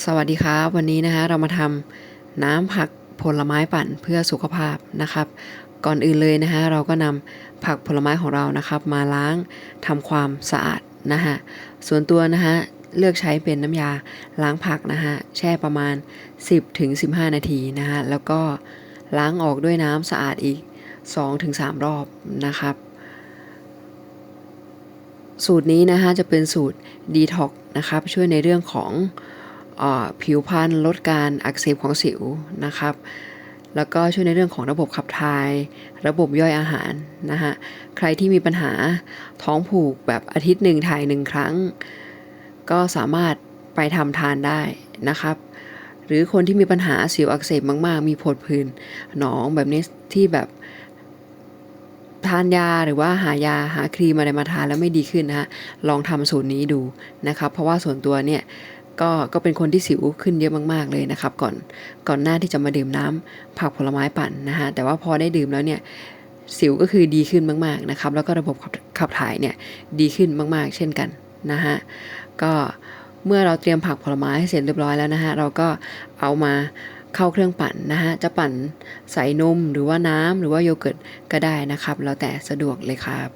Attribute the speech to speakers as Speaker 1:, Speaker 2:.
Speaker 1: สวัสดีครับ วันนี้นะคะเรามาทำน้ำผักผลไม้ปั่นเพื่อสุขภาพนะครับ ก่อนอื่นเลยนะคะเราก็นำผักผลไม้ของเรานะครับ มาล้างทำความสะอาดนะฮะส่วนตัวนะฮะเลือกใช้เป็นน้ำยาล้างผักนะฮะแช่ประมาณ 10ถึง15 นาทีนะฮะแล้วก็ล้างออกด้วยน้ำสะอาดอีก 2-3 รอบนะครับสูตรนี้นะคะจะเป็นสูตรดีท็อกนะครับช่วยในเรื่องของ ผิวพรรณลดการอักเสบของสิวนะครับ แล้วก็ช่วยในเรื่องของระบบขับถ่าย ระบบย่อยอาหารนะฮะใครที่มีปัญหาท้องผูกแบบอาทิตย์หนึ่งถ่ายหนึ่งครั้ง ก็สามารถไปทำทานได้นะครับ หรือคนที่มีปัญหาสิวอักเสบมาก ๆ มีผดผื่นหนองแบบนี้ที่แบบทานยาหรือว่าหายาหาครีมอะไรมาทานแล้วไม่ดีขึ้นนะฮะลองทำสูตรนี้ดูนะครับ เพราะว่าส่วนตัวเนี่ย ก็ก็เป็นคนที่สิวขึ้นเยอะมากๆเลยนะครับ ก่อนก่อนหน้าที่จะมาดื่มน้ำผักผลไม้ปั่นนะฮะแต่ว่าพอได้ดื่มแล้วเนี่ยสิวก็คือดีขึ้นมากๆนะครับ แล้วก็ระบบขับขับถ่ายเนี่ยดีขึ้นมากๆ เช่นกันนะฮะก็เมื่อเราเตรียมผักผลไม้ให้เสร็จเรียบร้อยแล้วนะฮะเราก็เอามาเข้าเครื่องปั่นนะฮะจะปั่นใส่นมหรือว่าน้ำหรือว่าโยเกิร์ตก็ได้นะครับ แล้วแต่สะดวกเลยครับ